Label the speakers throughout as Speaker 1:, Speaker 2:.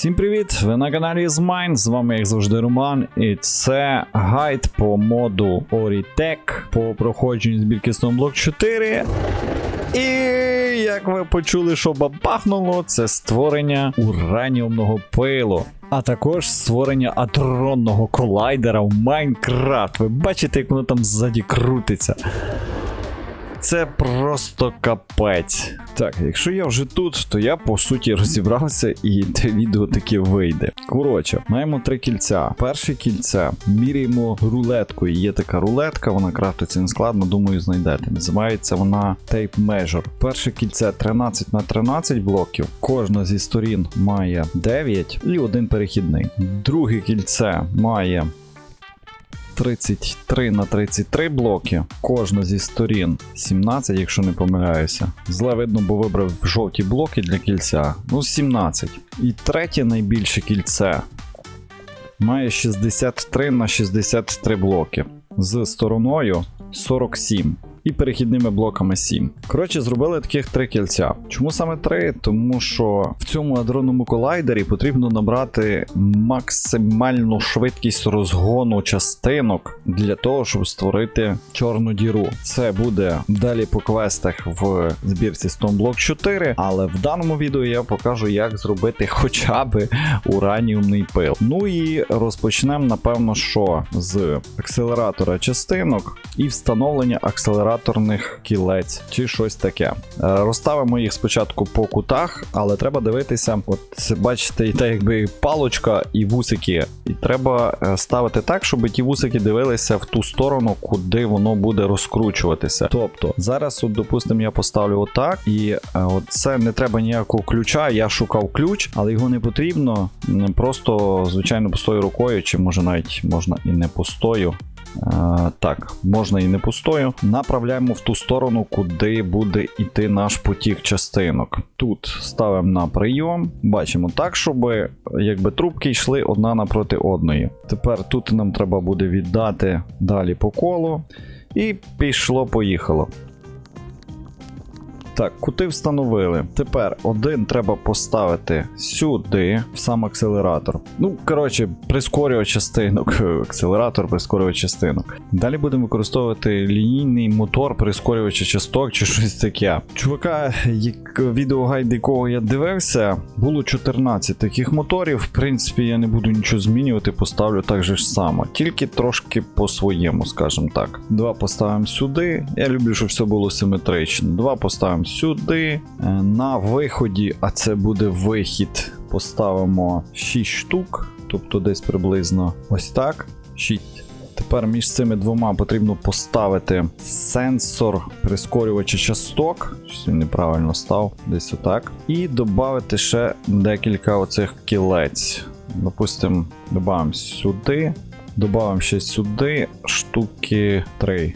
Speaker 1: Всім привіт! Ви на каналі Zmine, з вами як завжди Роман, і це гайд по моду Oritek по проходженню збірки Stoneblock 4. І як ви почули, що бабахнуло, це створення ураніумного пилу. А також створення адронного колайдера в Майнкрафт. Ви бачите, як воно там ззаді крутиться. Це просто капець. Так, якщо я вже тут, то я по суті розібрався і те відео таки вийде. Коротше, маємо три кільця. Перше кільце міряємо рулеткою. Є така рулетка, вона крафтиться нескладно, думаю, знайдете. Називається вона Tape Measure. Перше кільце 13 на 13 блоків. Кожна зі сторін має 9 і один перехідний. Друге кільце має 33 на 33 блоки. Кожна зі сторін 17, якщо не помиляюся. Зле видно, бо вибрав жовті блоки для кільця. Ну, 17. І третє найбільше кільце має 63 на 63 блоки. З стороною 47. І перехідними блоками 7. Коротше, зробили таких три кільця. Чому саме три? Тому що в цьому адронному колайдері потрібно набрати максимальну швидкість розгону частинок для того, щоб створити чорну діру. Це буде далі по квестах в збірці Stoneblock 4, але в даному відео я покажу, як зробити хоча б ураніумний пил. Ну і розпочнемо, напевно, що з акселератора частинок і встановлення акселератора акселераторних кілець чи щось таке. Е, Розставимо їх спочатку по кутах, але треба дивитися, от бачите, і так якби палочка і вусики. І треба е, ставити так, щоб ті вусики дивилися в ту сторону, куди воно буде розкручуватися. Тобто, зараз, от, допустимо, я поставлю отак, і е, це не треба ніякого ключа. Я шукав ключ, але його не потрібно. Просто, звичайно, пустою рукою, чи може навіть можна і не пустою. Uh, так, можна і не пустою. Направляємо в ту сторону, куди буде йти наш потік частинок. Тут ставимо на прийом, бачимо так, щоб якби трубки йшли одна напроти одної. Тепер тут нам треба буде віддати далі по колу. І пішло-поїхало. Так, кути встановили. Тепер один треба поставити сюди, в сам акселератор. Ну, коротше, прискорювач частинок. Акселератор, прискорювач частинок. Далі будемо використовувати лінійний мотор прискорювача часток чи щось таке. Чувака, як відеогайд, якого я дивився, було 14 таких моторів. В принципі, я не буду нічого змінювати, поставлю так же ж само. Тільки трошки по-своєму, скажімо так. Два поставимо сюди. Я люблю, щоб все було симетрично. Два поставимо сюди. На виході, а це буде вихід, поставимо 6 штук, тобто десь приблизно ось так. 6. Тепер між цими двома потрібно поставити сенсор прискорювача часток. Щось він неправильно став, десь отак. І додати ще декілька оцих кілець. Допустимо, додамо сюди, додамо ще сюди штуки 3.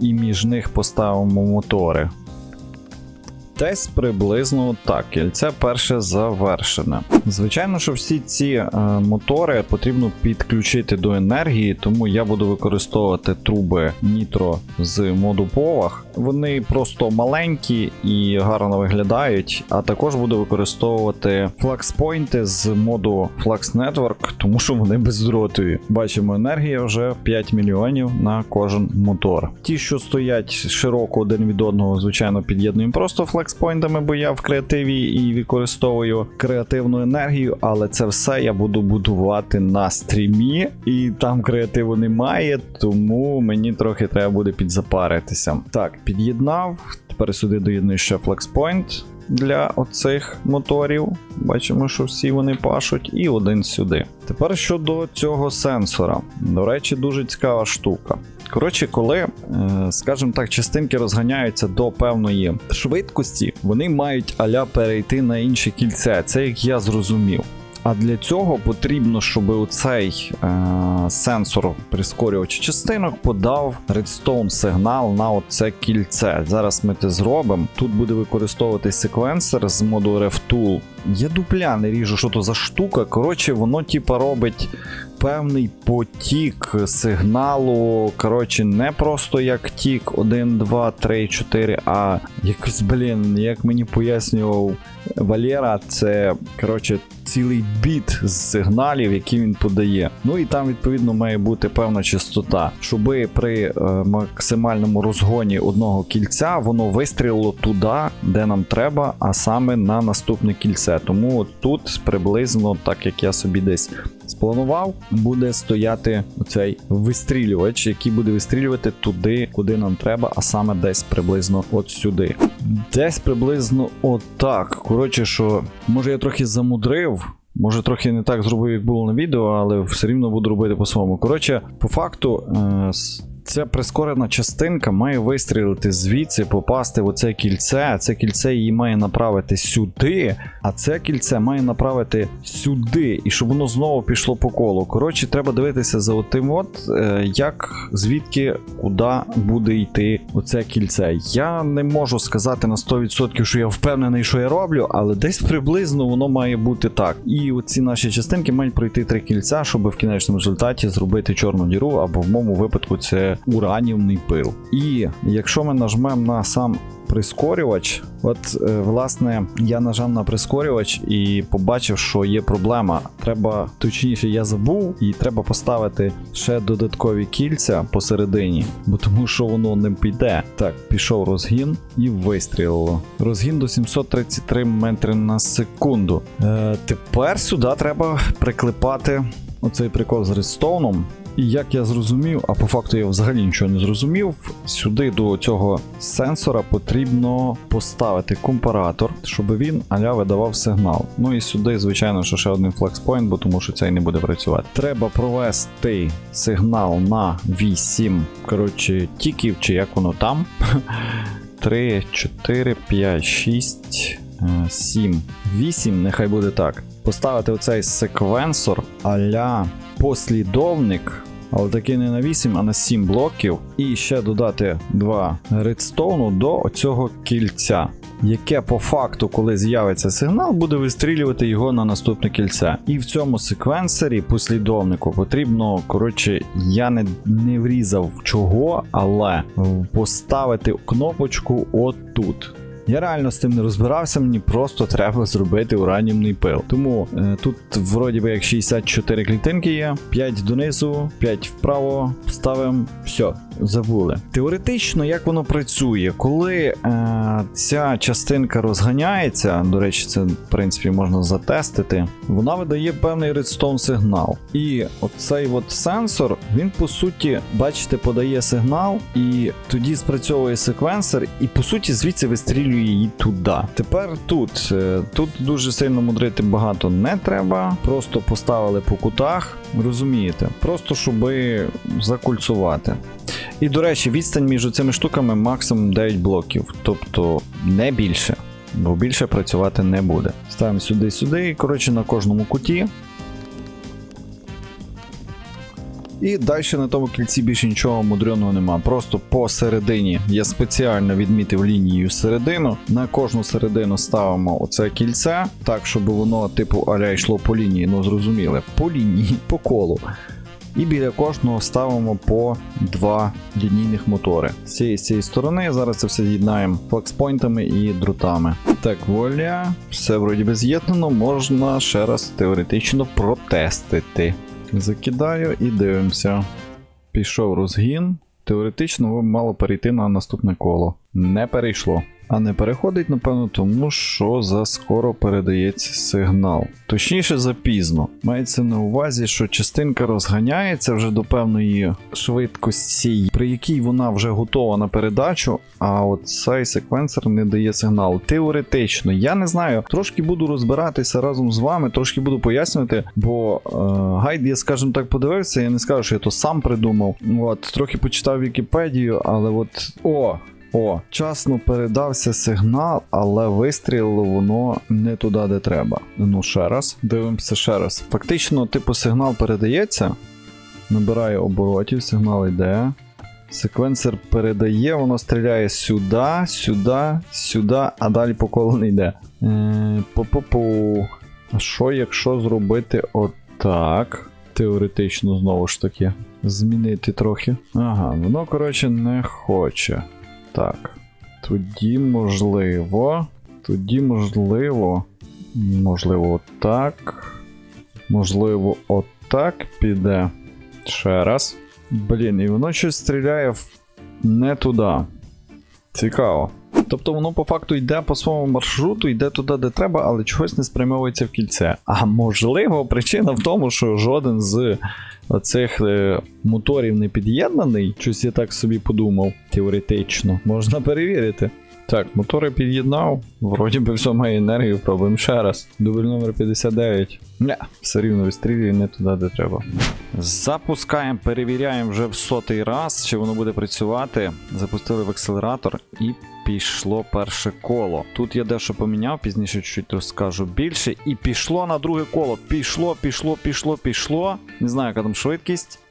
Speaker 1: І між них поставимо мотори. Десь приблизно так, кільце перше завершене. Звичайно, що всі ці е, мотори потрібно підключити до енергії, тому я буду використовувати труби Nitro з моду Повах. Вони просто маленькі і гарно виглядають, а також буду використовувати флакспойнти з моду Flux Network, тому що вони бездротові. Бачимо, енергія вже 5 мільйонів на кожен мотор. Ті, що стоять широко один від одного, звичайно, під'єднуємо просто флекспойнтами, бо я в креативі і використовую креативну енергію, але це все я буду будувати на стрімі, і там креативу немає, тому мені трохи треба буде підзапаритися. Так, під'єднав. Тепер сюди доєдную ще флекспойнт для оцих моторів. Бачимо, що всі вони пашуть, і один сюди. Тепер щодо цього сенсора. До речі, дуже цікава штука. Коротше, коли, скажімо так, частинки розганяються до певної швидкості, вони мають аля перейти на інше кільце. Це як я зрозумів. А для цього потрібно, щоб цей е, сенсор прискорювача частинок подав редстоун сигнал на оце кільце. Зараз ми це зробимо. Тут буде використовуватись секвенсор з моду RefTool. Я дупля не ріжу, що то за штука. Коротше, воно типа робить певний потік сигналу. Коротше, не просто як тік 1, 2, 3, 4, а якось, блін, як мені пояснював Валера, це коротше цілий біт з сигналів, які він подає. Ну і там, відповідно, має бути певна частота, щоби при е, максимальному розгоні одного кільця воно вистрілило туди, де нам треба, а саме на наступне кільце. Тому от тут приблизно, так як я собі десь спланував, буде стояти оцей вистрілювач, який буде вистрілювати туди, куди нам треба, а саме десь приблизно от сюди. Десь приблизно отак. Коротше, що може я трохи замудрив. Може, трохи не так зробив, як було на відео, але все рівно буду робити по-своєму. Коротше, по факту, е, ця прискорена частинка має вистрілити звідси, попасти в оце кільце, а це кільце її має направити сюди, а це кільце має направити сюди, і щоб воно знову пішло по колу. Коротше, треба дивитися за отим, от е, як звідки куди буде йти оце кільце. Я не можу сказати на 100%, що я впевнений, що я роблю, але десь приблизно воно має бути так. І оці наші частинки мають пройти три кільця, щоб в кінечному результаті зробити чорну діру, або в моєму випадку це ураніумний пил. І якщо ми нажмемо на сам прискорювач, от е, власне я нажав на прискорювач і побачив, що є проблема. Треба, точніше, я забув, і треба поставити ще додаткові кільця посередині, бо тому що воно не піде. Так, пішов розгін і вистрілило. Розгін до 733 метри на секунду. Е, тепер сюди треба приклепати оцей прикол з редстоуном. І як я зрозумів, а по факту я взагалі нічого не зрозумів, сюди до цього сенсора потрібно поставити компаратор, щоб він аля видавав сигнал. Ну і сюди, звичайно, що ще один флекспойнт, бо тому що цей не буде працювати. Треба провести сигнал на 8, коротше, тіків, чи як воно там. 3, 4, 5, 6, 7, 8, нехай буде так. Поставити оцей секвенсор а-ля послідовник, але такий не на 8, а на 7 блоків. І ще додати 2 редстоуну до оцього кільця. Яке по факту, коли з'явиться сигнал, буде вистрілювати його на наступне кільце. І в цьому секвенсорі послідовнику потрібно, коротше, я не, не врізав чого, але поставити кнопочку отут. Я реально з тим не розбирався, мені просто треба зробити ураніумний пил. Тому е, тут вроді би як 64 клітинки є, 5 донизу, 5 вправо, ставимо, все, забули. Теоретично, як воно працює, коли е, ця частинка розганяється, до речі, це в принципі можна затестити, вона видає певний редстоун сигнал. І оцей от сенсор, він по суті, бачите, подає сигнал, і тоді спрацьовує секвенсор, і по суті звідси вистрілює її туди. Тепер тут. е, Тут дуже сильно мудрити багато не треба. Просто поставили по кутах, розумієте? Просто щоби закульцувати. І до речі, відстань між цими штуками максимум 9 блоків, тобто не більше, бо більше працювати не буде. Ставимо сюди-сюди, коротше на кожному куті. І далі на тому кільці більше нічого мудреного нема. Просто посередині я спеціально відмітив лінію середину. На кожну середину ставимо оце кільце, так, щоб воно, типу, аля йшло по лінії, ну зрозуміли, по лінії, по колу. І біля кожного ставимо по два лінійних мотори. З цієї з цієї сторони зараз це все з'єднаємо флекспойнтами і дротами. Так, воля, все вроді би з'єднано, можна ще раз теоретично протестити. Закидаю і дивимося. Пішов розгін. Теоретично мало перейти на наступне коло. Не перейшло. А не переходить, напевно, тому що заскоро передається сигнал. Точніше, запізно. Мається на увазі, що частинка розганяється вже до певної швидкості, при якій вона вже готова на передачу, а от цей секвенсор не дає сигналу. Теоретично, я не знаю, трошки буду розбиратися разом з вами, трошки буду пояснювати, бо е, гайд, я скажімо так, подивився, я не скажу, що я то сам придумав. От, трохи почитав Вікіпедію, але от. О! О, вчасно передався сигнал, але вистрілило воно не туди, де треба. Ну, ще раз, дивимося ще раз. Фактично, типу, сигнал передається, набирає оборотів, сигнал йде. Секвенсор передає, воно стріляє сюди, сюди, сюди, а далі по колу не йде. Е, Пу-пу-пу. А що, якщо зробити отак? Теоретично, знову ж таки, змінити трохи. Ага, воно, коротше, не хоче. Так. Тоді можливо. Тоді можливо. Можливо, отак. Можливо, отак піде. Ще раз. Блін, і воно щось стріляє в... не туди. Цікаво. Тобто воно по факту йде по своєму маршруту, йде туди, де треба, але чогось не спрямовується в кільце. А можливо, причина в тому, що жоден з оцих е, моторів не під'єднаний. Щось я так собі подумав, теоретично. Можна перевірити. Так, мотори під'єднав. Вроді би все має енергію, пробуємо ще раз. Дубль номер 59. Не, все рівно вистрілює не туди, де треба. Запускаємо, перевіряємо вже в сотий раз, чи воно буде працювати. Запустили в акселератор і пішло перше коло. Тут я дещо поміняв, пізніше чуть розкажу більше. І пішло на друге коло. Пішло, пішло, пішло, пішло. Не знаю, яка там швидкість.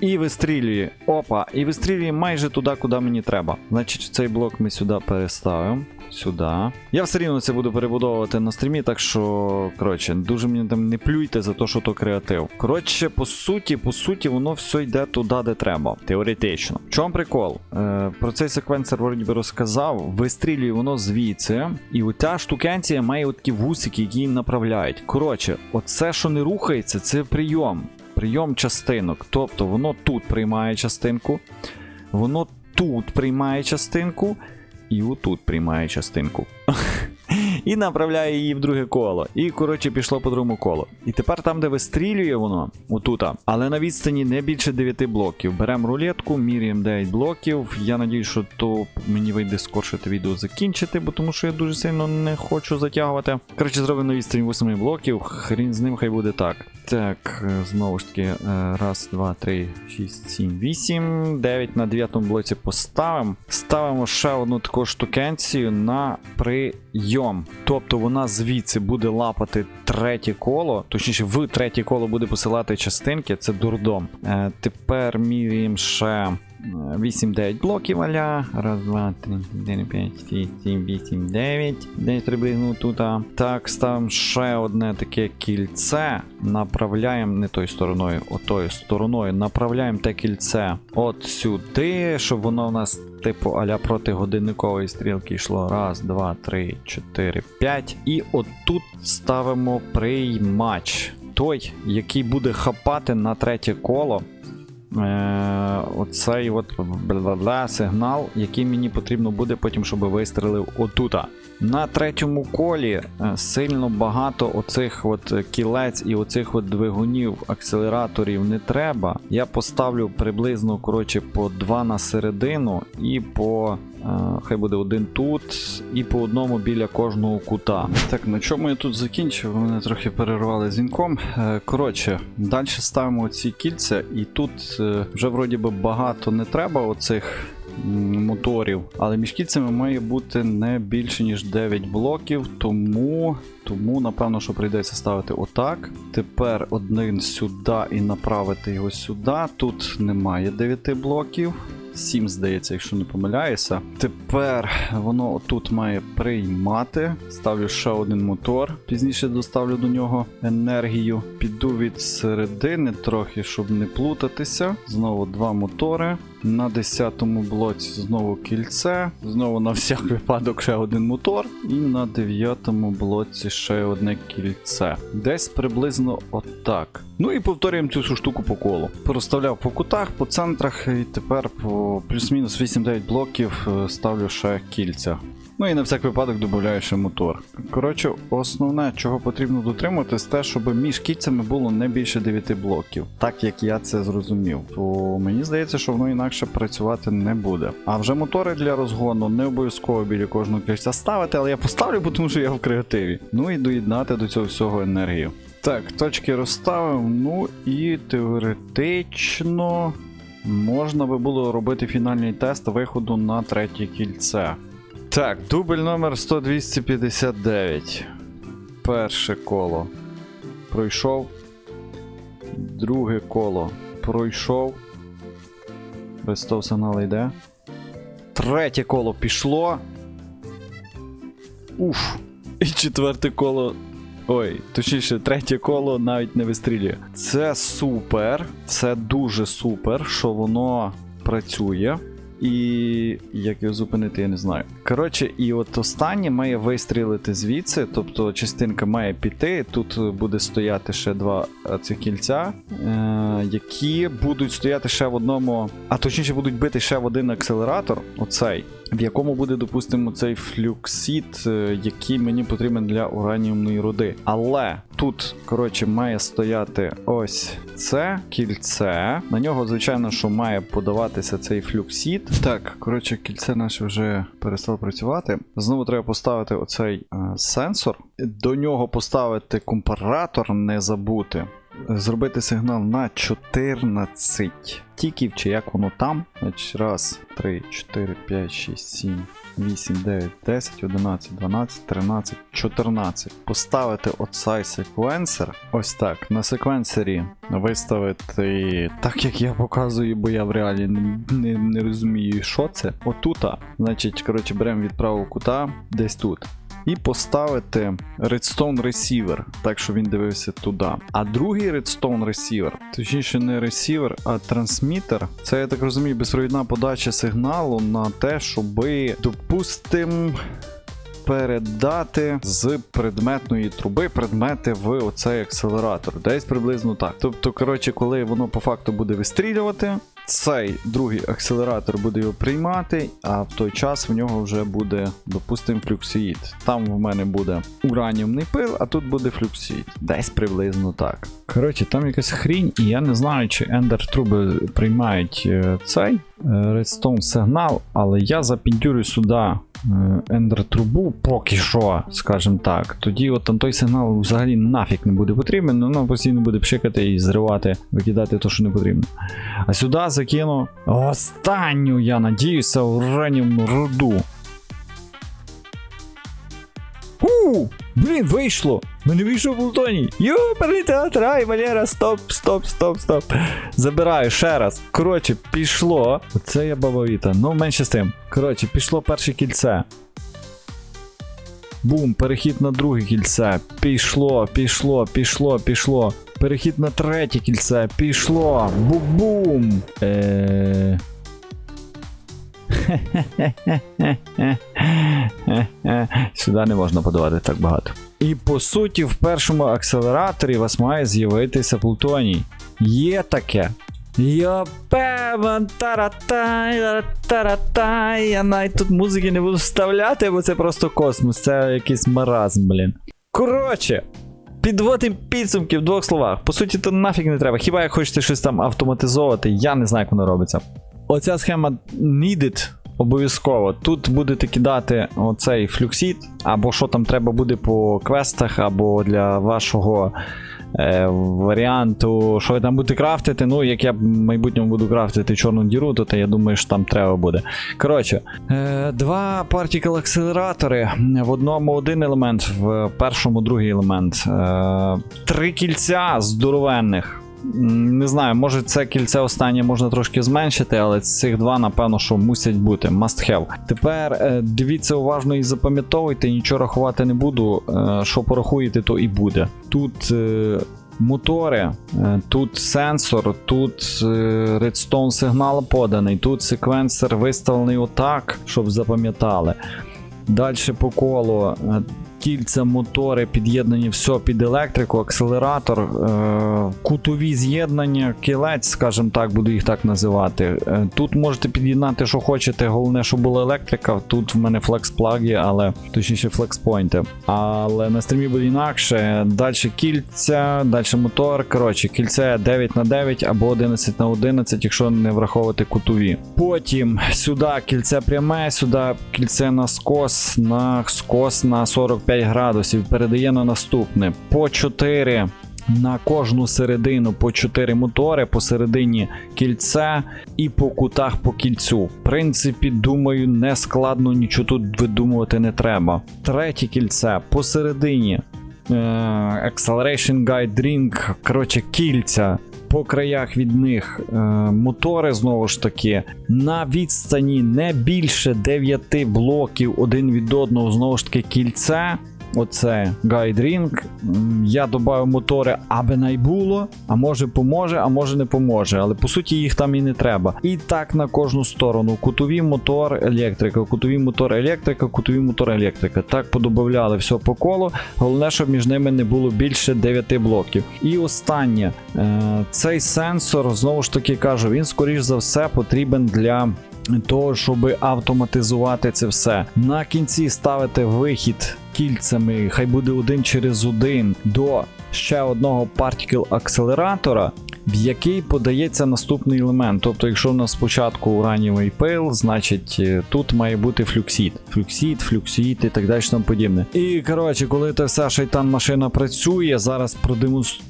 Speaker 1: І вистрілює. Опа, і вистрілює майже туди, куди мені треба. Значить, цей блок ми сюди переставимо. Сюди. Я все рівно це буду перебудовувати на стрімі, так що, коротше, дуже мені там не плюйте за те, що то креатив. Коротше, по суті, по суті, воно все йде туди, де треба. Теоретично. В чому прикол? Е, про цей секвенсор вроді би розказав. Вистрілює воно звідси. І оця штукенція має такі вусики, які їм направляють. Коротше, оце, що не рухається, це прийом. Прийом частинок. Тобто воно тут приймає частинку, воно тут приймає частинку, і отут приймає частинку. І направляє її в друге коло. І, коротше, пішло по другому колу. І тепер там, де вистрілює воно, отута, але на відстані не більше 9 блоків. Беремо рулетку, міряємо 9 блоків. Я надію, що то мені вийде скорше те відео закінчити, бо тому що я дуже сильно не хочу затягувати. Коротше, зробимо на відстані 8 блоків. Хрін з ним хай буде так. Так, е, знову ж таки, е, раз, два, три, шість, сім, вісім, дев'ять на дев'ятому блоці поставимо. Ставимо ще одну таку штукенцію на прийом. Тобто вона звідси буде лапати третє коло, точніше, в третє коло буде посилати частинки, це дурдом. Е, тепер міряємо ще. Е, 8-9 блоків аля. Раз, два, три, 4, 5, 6, 7, 8, 9. Десь приблизно тут. Так, ставимо ще одне таке кільце. Направляємо не тою стороною, отою стороною. Направляємо те кільце от сюди, щоб воно в нас, типу, аля проти годинникової стрілки йшло. Раз, два, три, чотири, п'ять. І отут ставимо приймач. Той, який буде хапати на третє коло. Е, оцей от сигнал, який мені потрібно буде потім, щоб вистрелив отута. На третьому колі е, сильно багато оцих от кілець і оцих от двигунів, акселераторів не треба. Я поставлю приблизно коротше, по два на середину і по. е, Хай буде один тут, і по одному біля кожного кута. Так, на чому я тут закінчив? Мене трохи перервали дзвінком. Е, Коротше, далі ставимо ці кільця, і тут е, вже вроді би багато не треба оцих моторів, але між кільцями має бути не більше ніж 9 блоків, тому. Тому, напевно, що прийдеться ставити отак. Тепер один сюди і направити його сюди. Тут немає 9 блоків. 7, здається, якщо не помиляюся. Тепер воно отут має приймати. Ставлю ще один мотор. Пізніше доставлю до нього енергію. Піду від середини трохи, щоб не плутатися. Знову два мотори. На 10-му блоці знову кільце. Знову на всяк випадок ще один мотор. І на 9-му блоці ще одне кільце. Десь приблизно отак. Ну і повторюємо цю всю штуку по колу. Проставляв по кутах, по центрах, і тепер по плюс-мінус 8-9 блоків е, ставлю ще кільця. Ну і на всяк випадок додаю ще мотор. Коротше, основне, чого потрібно дотримуватись, те, щоб між кільцями було не більше 9 блоків, так як я це зрозумів. То мені здається, що воно інакше працювати не буде. А вже мотори для розгону не обов'язково біля кожного кільця ставити, але я поставлю, тому що я в креативі. Ну і доєднати до цього всього енергію. Так, точки розставив. Ну і теоретично можна би було робити фінальний тест виходу на третє кільце. Так, дубль номер 100-259. Перше коло. Пройшов. Друге коло. Пройшов. Без того сигнал йде. Третє коло пішло. Уф. І четверте коло. Ой, точніше, третє коло навіть не вистрілює. Це супер. Це дуже супер, що воно працює. І як його зупинити, я не знаю. Коротше, і от останнє має вистрілити звідси, тобто частинка має піти. Тут буде стояти ще два е, цих кільця, е, які будуть стояти ще в одному, а точніше будуть бити ще в один акселератор, оцей, в якому буде, допустимо, цей флюксід, е, який мені потрібен для ураніумної руди. Але тут, коротше, має стояти ось це кільце. На нього, звичайно, що має подаватися цей флюксід. Так, коротше, кільце наше вже перестало працювати. Знову треба поставити оцей е, сенсор. До нього поставити компаратор, не забути. Зробити сигнал на 14 тіків, чи як воно там. Значить, раз, 3, 4, 5, 6, 7, 8, 9, 10, 11, 12, 13, 14. Поставити оцей секвенсор. Ось так. На секвенсорі виставити так, як я показую, бо я в реалі не, не, не розумію, що це. Отута. Значить, коротше, беремо від правого кута десь тут. І поставити Redstone Receiver, так щоб він дивився туди. А другий Redstone Receiver, точніше не ресівер, а трансмітер. Це я так розумію, безпровідна подача сигналу на те, щоби, допустим. Передати з предметної труби предмети в оцей акселератор. Десь приблизно так. Тобто, коротше, коли воно по факту буде вистрілювати, цей другий акселератор буде його приймати, а в той час в нього вже буде, допустимо, флюксіїд. Там в мене буде ураніумний пил, а тут буде флюксіїд. Десь приблизно так. Коротше, там якась хрінь, і я не знаю, чи ендер труби приймають е, цей редстоун сигнал, але я запіндюрю сюди ендер трубу поки що, скажімо так. Тоді от там той сигнал взагалі нафіг не буде потрібен, воно постійно буде пшикати і зривати, викидати те, що не потрібно. А сюди закину останню, я надіюся, уранім руду. У, блін, вийшло! Мене вийшов Плутоній. Йоперний театрай, Валера, стоп, стоп, стоп, стоп. Забираю ще раз. Коротше, пішло. Оце я бабовіта. Ну, менше з тим. Коротше, пішло перше кільце. Бум, перехід на друге кільце. Пішло, пішло, пішло, пішло. Перехід на третє кільце. Пішло. Бу-бум. Е... Сюди не можна подавати так багато. І по суті, в першому акселераторі у вас має з'явитися Плутоній. Є таке. Я. Я навіть тут музики не буду вставляти, бо це просто космос, це якийсь маразм, блін. Коротше, підводимо підсумки в двох словах. По суті, то нафіг не треба. Хіба як хочете щось там автоматизовувати, я не знаю, як воно робиться. Оця схема needed обов'язково. Тут будете кидати оцей флюксід, або що там треба буде по квестах, або для вашого е, варіанту, що ви там будете крафтити. Ну, як я в майбутньому буду крафтити чорну діру, то я думаю, що там треба буде. Коротше, е, два партикл акселератори. В одному один елемент, в першому другий елемент. Е, три кільця здоровенних. Не знаю, може це кільце останнє можна трошки зменшити, але цих два, напевно, що мусять бути. Must have. Тепер е, дивіться уважно і запам'ятовуйте, нічого рахувати не буду. Е, що порахуєте, то і буде. Тут. Е, Мотори, тут сенсор, тут редстоун сигнал поданий, тут секвенсор виставлений отак, щоб запам'ятали. Далі по колу кільця, мотори, під'єднані все під електрику, акселератор, е, кутові з'єднання, кілець, скажімо так, буду їх так називати. Е, тут можете під'єднати, що хочете. Головне, щоб була електрика. Тут в мене флекс-плаги, але точніше флекс-пойнти. Але на стрімі буде інакше. Далі кільця, далі мотор. Коротше, кільце 9 на 9 або 11 на 11, якщо не враховувати кутові. Потім сюди кільце пряме, сюди кільце на скос, на скос на 45 градусів. Передає на наступне. По 4 на кожну середину по 4 мотори, посередині кільце і по кутах по кільцю. В принципі, думаю, не складно нічого тут видумувати не треба. Третє кільце посередині. е, Acceleration Guide Ring, коротше, кільця. По краях від них е, мотори знову ж таки на відстані не більше 9 блоків один від одного, знову ж таки, кільце. Оце гайдрінг. Я додав мотори, аби не було, а може поможе, а може не поможе. Але по суті їх там і не треба. І так на кожну сторону. Кутові мотор електрика, кутові мотор електрика, кутові мотор електрика. Так подобавляли все по колу. Головне, щоб між ними не було більше 9 блоків. І останнє, е, цей сенсор, знову ж таки кажу, він скоріш за все потрібен для того, щоб автоматизувати це все. На кінці ставити вихід кільцями, хай буде один через один до ще одного particle акселератора. В який подається наступний елемент. Тобто, якщо в нас спочатку уранівий пил, значить е, тут має бути флюксід. Флюксід, флюксід і так далі тому подібне. І коротше, коли та вся шайтан машина працює, зараз продемонструю.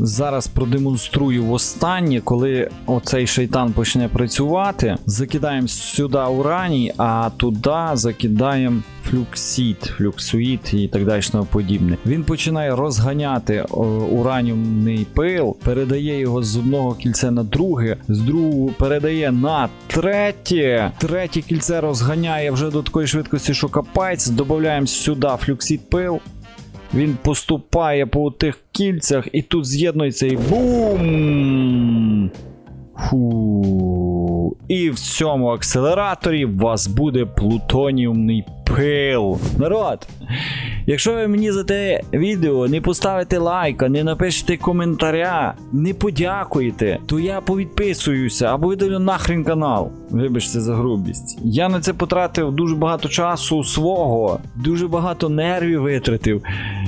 Speaker 1: Зараз продемонструю востаннє, коли оцей шайтан почне працювати. Закидаємо сюди ураній, а туди закидаємо флюксід, флюксуїд і так далі подібне. Він починає розганяти о, ураніумний пил, передає його з одного кільця на друге, з другого передає на третє. Третє кільце розганяє вже до такої швидкості, що капець. Додаємо сюди флюксід пил. Він поступає по тих кільцях і тут з'єднується і бум! Фу. І в цьому акселераторі у вас буде плутоніумний пил. Народ! Якщо ви мені за те відео не поставите лайка, не напишете коментаря, не подякуєте, то я повідписуюся або видалю нахрен канал. Вибачте за грубість. Я на це потратив дуже багато часу свого, дуже багато нервів витратив.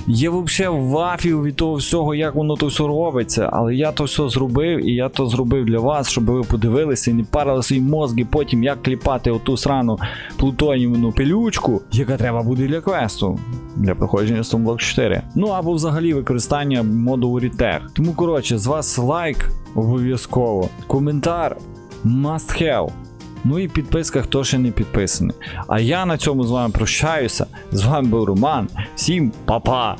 Speaker 1: Я взагалі вафів від того всього, як воно то все робиться. Але я то все зробив, і я то зробив для вас, щоб ви подивилися і не парили свої мозги потім, як кліпати оту срану плутонівну пилючку, яка треба буде для квесту. Для проходження Stormblock 4. Ну або взагалі використання моду Retech. Тому, коротше, з вас лайк обов'язково. Коментар must have. Ну і підписка, хто ще не підписаний. А я на цьому з вами прощаюся. З вами був Роман. Всім па-па!